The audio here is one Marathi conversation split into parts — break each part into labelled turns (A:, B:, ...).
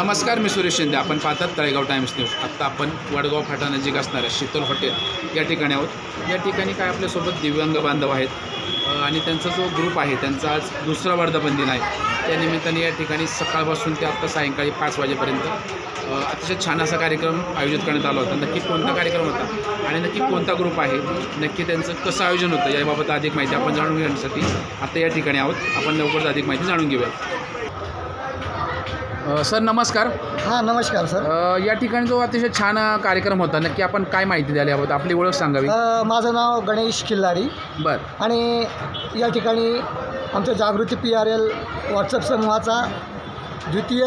A: नमस्कार मी सुरेश शिंदे. आपण पाहतात तळेगाव टाइम्स न्यूज. आत्ता आपण वडगाव फाटा नजीक असणाऱ्या शीतल हॉटेल या ठिकाणी आहोत. या ठिकाणी काय आपल्यासोबत दिव्यांग बांधव आहेत आणि त्यांचा जो ग्रुप आहे त्यांचा आज दुसरा वर्धापन दिन आहे. त्या निमित्ताने या ठिकाणी सकाळपासून ते आत्ता सायंकाळी पाच वाजेपर्यंत अतिशय छान असा कार्यक्रम आयोजित करण्यात आला होता. नक्की कोणता कार्यक्रम होता आणि नक्की कोणता ग्रुप आहे नक्की त्यांचं कसं आयोजन होतं याबाबत अधिक माहिती आपण जाणून घेण्यासाठी आता या ठिकाणी आहोत. आपण लवकरच अधिक माहिती जाणून घेऊया अ, सर नमस्कार.
B: हां नमस्कार सर.
A: अ, या ठिकाणी जो अतिशय छान अ, कार्यक्रम होता नक्की आपण काय माहिती द्याल याबाबत? आपली ओळख सांगावी.
B: अ, माझं नाव गणेश किल्लारी
A: बर.
B: आणि या ठिकाणी आमच्या Jagruti P R L WhatsApp समूहाचा द्वितीय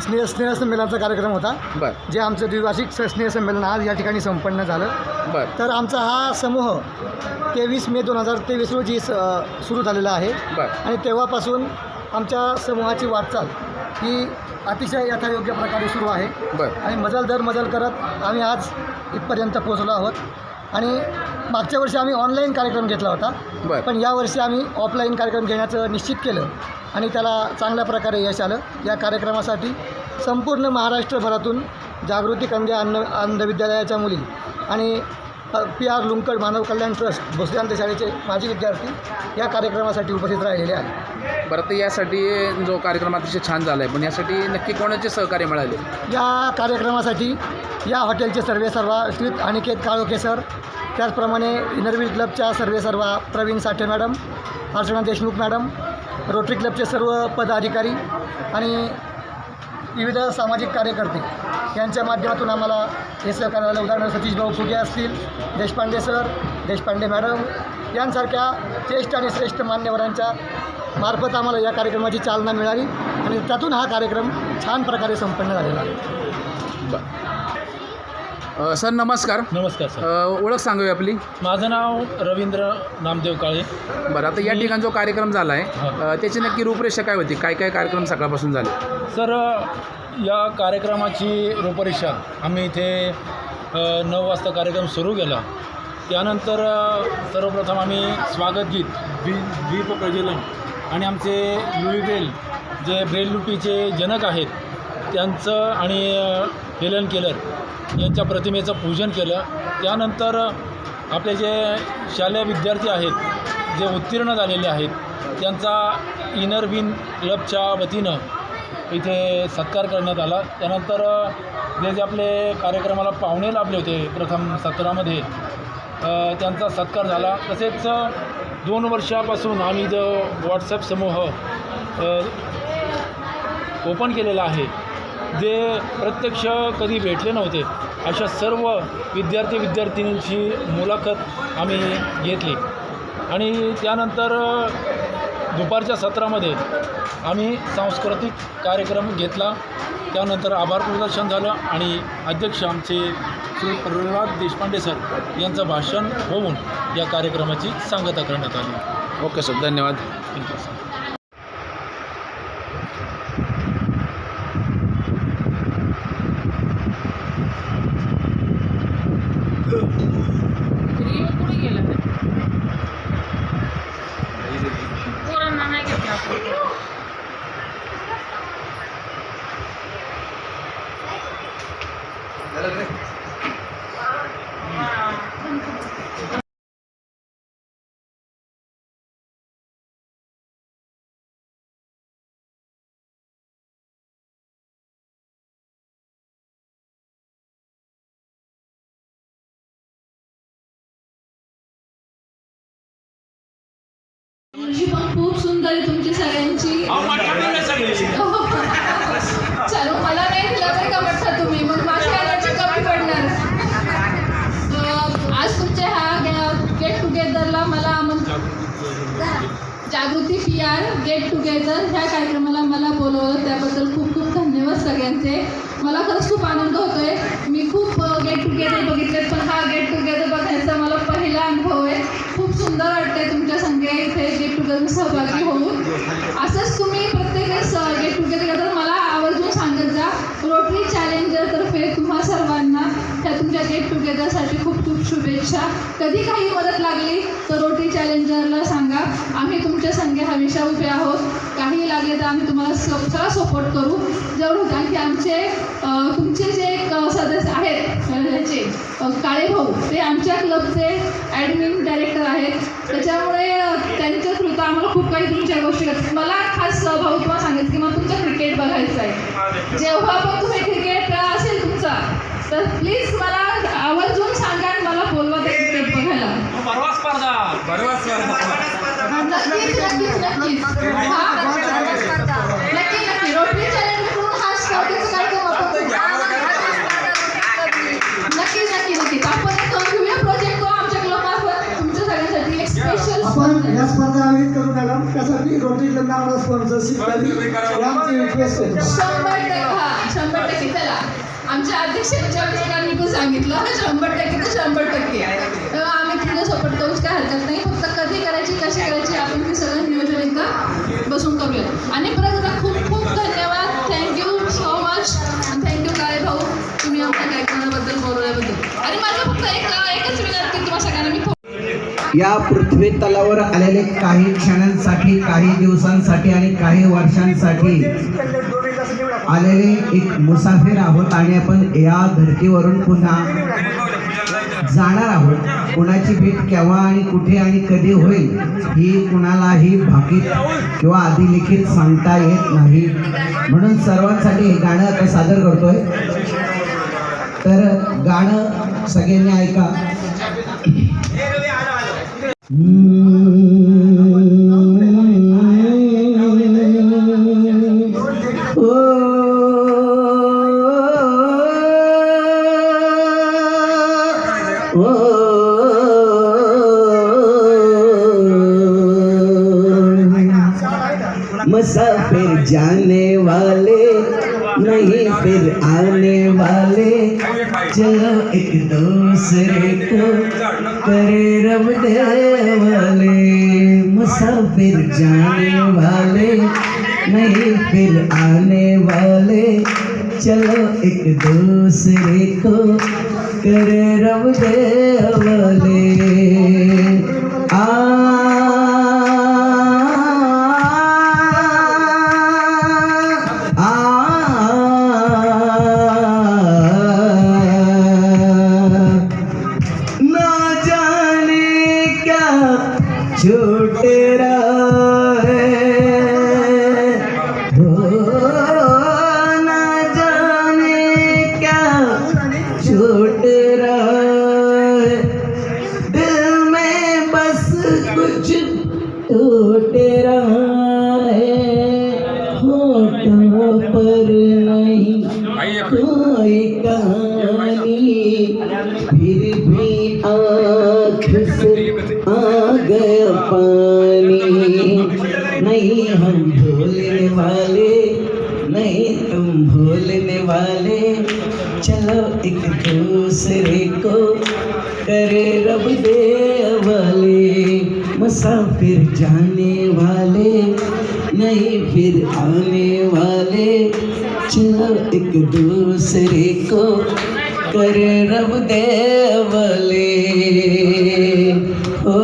B: स्नेह स्नेहसंमेलनाचा कार्यक्रम होता
A: बर.
B: जे आमचं द्विभाषिक स- स्नेहसंमेलन आज या ठिकाणी संपन्न झालं.
A: बर.
B: तर आमचा हा समूह तेवीस मे दोन हजार तेवीस रोजी स सुरू झालेला आहे.
A: बर.
B: आणि तेव्हापासून आमच्या समूहाची वाटचाल ही अतिशय यथायोग्य प्रकारे सुरू आहे.
A: बर.
B: आणि मजल दर मजल करत आम्ही आज इथपर्यंत पोहोचलो आहोत. आणि मागच्या वर्षी आम्ही ऑनलाईन कार्यक्रम घेतला होता.
A: बर.
B: पण यावर्षी आम्ही ऑफलाईन कार्यक्रम घेण्याचं निश्चित केलं. आणि त्याला चांगल्या प्रकारे यश आलं. या कार्यक्रमासाठी संपूर्ण महाराष्ट्रभरातून जागृती कंगे अंध अंध विद्यालयाच्या मुली आणि P R Lunkad Manav Kalyan trust भोसलेंत शाळेचे माजी विद्यार्थी या कार्यक्रमासाठी उपस्थित राहिलेले आहेत.
A: बरं तर यासाठी जो कार्यक्रम अतिशय छान झाला आहे पण यासाठी नक्की कोणाचे सहकार्य मिळाले?
B: या कार्यक्रमासाठी या हॉटेलचे सर्वे सर्वा श्री अनिकेत काळोखे सर त्याचप्रमाणे इनरव्हील क्लबच्या सर्वे सर्वा Pravin Sathe madam Archana Deshmukh madam Rotary क्लबचे सर्व पदाधिकारी आणि विविध सामाजिक कार्यकर्ते यांच्या माध्यमातून आम्हाला हे सहकार्य झालं उदाहरणार्थ सतीश भाऊ फुगे असतील देशपांडे सर देशपांडे मॅडम यांसारख्या ज्येष्ठ आणि श्रेष्ठ मान्यवरांच्या मार्फत आम्हाला या कार्यक्रमाची चालना मिळाली आणि त्यातून हा कार्यक्रम छान प्रकारे संपन्न झालेला आहे.
A: सर नमस्कार.
C: नमस्कार सर.
A: अ, ओळख सांगावी आपली.
C: माझं नाव रवींद्र नामदेव काळे.
A: बरं आता या ठिकाणी जो कार्यक्रम झाला आहे. अ, त्याची नक्की रूपरेषा काय होती? काय काय कार्यक्रम सकाळपासून झाले?
C: सर या कार्यक्रमाची रूपरेषा आम्ही इथे अ, नऊ वाजता कार्यक्रम सुरू केला. त्यानंतर अ, सर्वप्रथम आम्ही स्वागत गीत द्वी द्वीप प्रज्वलन आणि आमचे लुई ब्रेल जे ब्रेल लिपीचे जनक आहेत त्यांचं आणि अ, हेलन केलर यांच्या प्रतिमेचं पूजन केलं. त्यानंतर आपले जे शालेय विद्यार्थी आहेत जे उत्तीर्ण झालेले आहेत त्यांचा इनर विन क्लबच्या वतीनं इथे सत्कार करण्यात आला. त्यानंतर जे जे आपले कार्यक्रमाला पाहुणे लाभले होते प्रथम सत्रामध्ये त्यांचा सत्कार झाला. तसेच दोन वर्षापासून आम्ही जो व्हॉट्सअप समूह ओपन केलेला आहे जे प्रत्यक्ष कधी भेटले नव्हते अशा सर्व विद्यार्थी विद्यार्थिनींची मुलाखत आम्ही घेतली. आणि त्यानंतर दुपारच्या सत्रामध्ये आम्ही सांस्कृतिक कार्यक्रम घेतला. त्यानंतर आभार प्रदर्शन झालं आणि अध्यक्ष आमचे श्री प्रल्हाद देशपांडे सर यांचं भाषण होऊन या कार्यक्रमाची सांगता करण्यात आली.
A: ओके सर धन्यवाद.
C: थँक्यू सर
D: मुलगी पण खूप सुंदर आहे तुमची सगळ्यांची. हो. चलो मला नाही दिला Jagruti P R get together ह्या कार्यक्रमाला मला बोलवलं त्याबद्दल खूप खूप धन्यवाद सगळ्यांचे. मला खरंच खूप आनंद होतोय. मी खूप गेट टुगेदर बघितलेत पण हा गेट टुगेदर बघायचा मला पहिला अनुभव आहे. खूप सुंदर वाटतंय तुमच्या संगे इथे गेट टुगेदर सहभागी होऊन. असंच तुम्ही प्रत्येक वेळेस गेट टुगेदर मला आवर्जून सांगत जा. रोटरी चॅलेंजरतर्फे तुम्हा सर्वांना त्या तुमच्या गेट टुगेदरसाठी खूप खूप शुभेच्छा. कधी काही मदत लागली तर रोटरी चॅलेंजरला करा आम्ही तुमच्या संख्या हमेशा उभे आहोत. काही लागले तर आम्ही तुम्हाला सगळा सपोर्ट करू. जरूर कारण की आमचे तुमचे जे सदस्य आहेत ह्याचे काळे भाऊ ते आमच्या क्लबचे ॲडमिन डायरेक्टर आहेत. त्याच्यामुळे त्यांच्या थ्रू तर आम्हाला खूप काही तुमच्या गोष्टी मला खास भाऊ तुम्हाला सांगितलं की मला तुमचं क्रिकेट बघायचं आहे. जेव्हा पण तुम्ही क्रिकेट असेल तुमचा तर प्लीज मला आवर्जून सांगा मला बोलवा ते क्रिकेट बघायला. हा चॅनलकडून हा स्पर्धेचा कार्यक्रम आपण नक्की नक्की नक्की आपण एक घेऊया प्रोजेक्ट तो आमच्या क्लबमार्फत तुमच्या सगळ्यांसाठी एक स्पेशल
B: आपण या स्पर्धा आयोजित करू मॅडम त्यासाठी रोटरी क्लबने आम्हाला स्पॉन्सरशिप द्यावी ही आमची रिक्वेस्ट आहे
D: शंभर टक्के हा शंभर टक्के चला आमच्या पण सांगितलं शंभर टक्के तर शंभर टक्के तर आम्ही करूच काय हरकत नाही. फक्त कधी करायची कशी करायची आपण ते सगळं नियोजन एकदा बसून करूया. आणि परत खूप खूप धन्यवाद. Thank you so much thank you Kale भाऊ. तुम्ही आमच्या कार्यक्रमाबद्दल बोलवल्याबद्दल. आणि माझं फक्त एक एकच विनंती तुम्हाला सगळ्यांना. मी
E: या पृथ्वी तलावर आलेले काही क्षणांसाठी काही दिवसांसाठी आणि काही वर्षांसाठी आलेले एक मुसाफिर आहोत आणि आपण या धर्तीवरून पुन्हा जाणार आहोत. कुणाची भेट केव्हा आणि कुठे आणि कधी होईल ही कुणालाही भाकीत किंवा अधिलिखित सांगता येत नाही. म्हणून सर्वांसाठी हे गाणं आता सादर करतोय. तर गाणं सगळ्यांनी ऐका. मुसाफिर जाने वाले नहीं फिर आने वाले। चलो एक दूसरे को करे रब दे वाले। मुसाफिर जाने वाले नहीं फिर आने वाले। चलो एक दूसरे को करे रब दे वाले। आ टूट रहा है। पर नहीं कोई कहानी। फिर भी आँख से आ गया पानी। नहीं हम भूलने वाले, नहीं तुम भूलने वाले। चलो एक दूसरे को करे रब दे। मुसाफिर जाने वाले नहीं फिर आने वाले। चलो एक दूसरे को कर रब दे वाले। ओ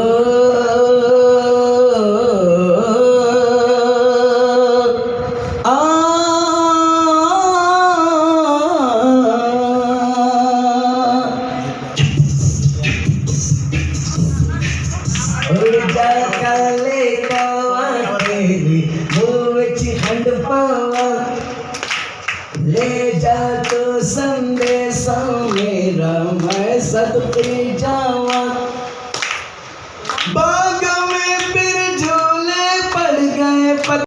E: काले पावा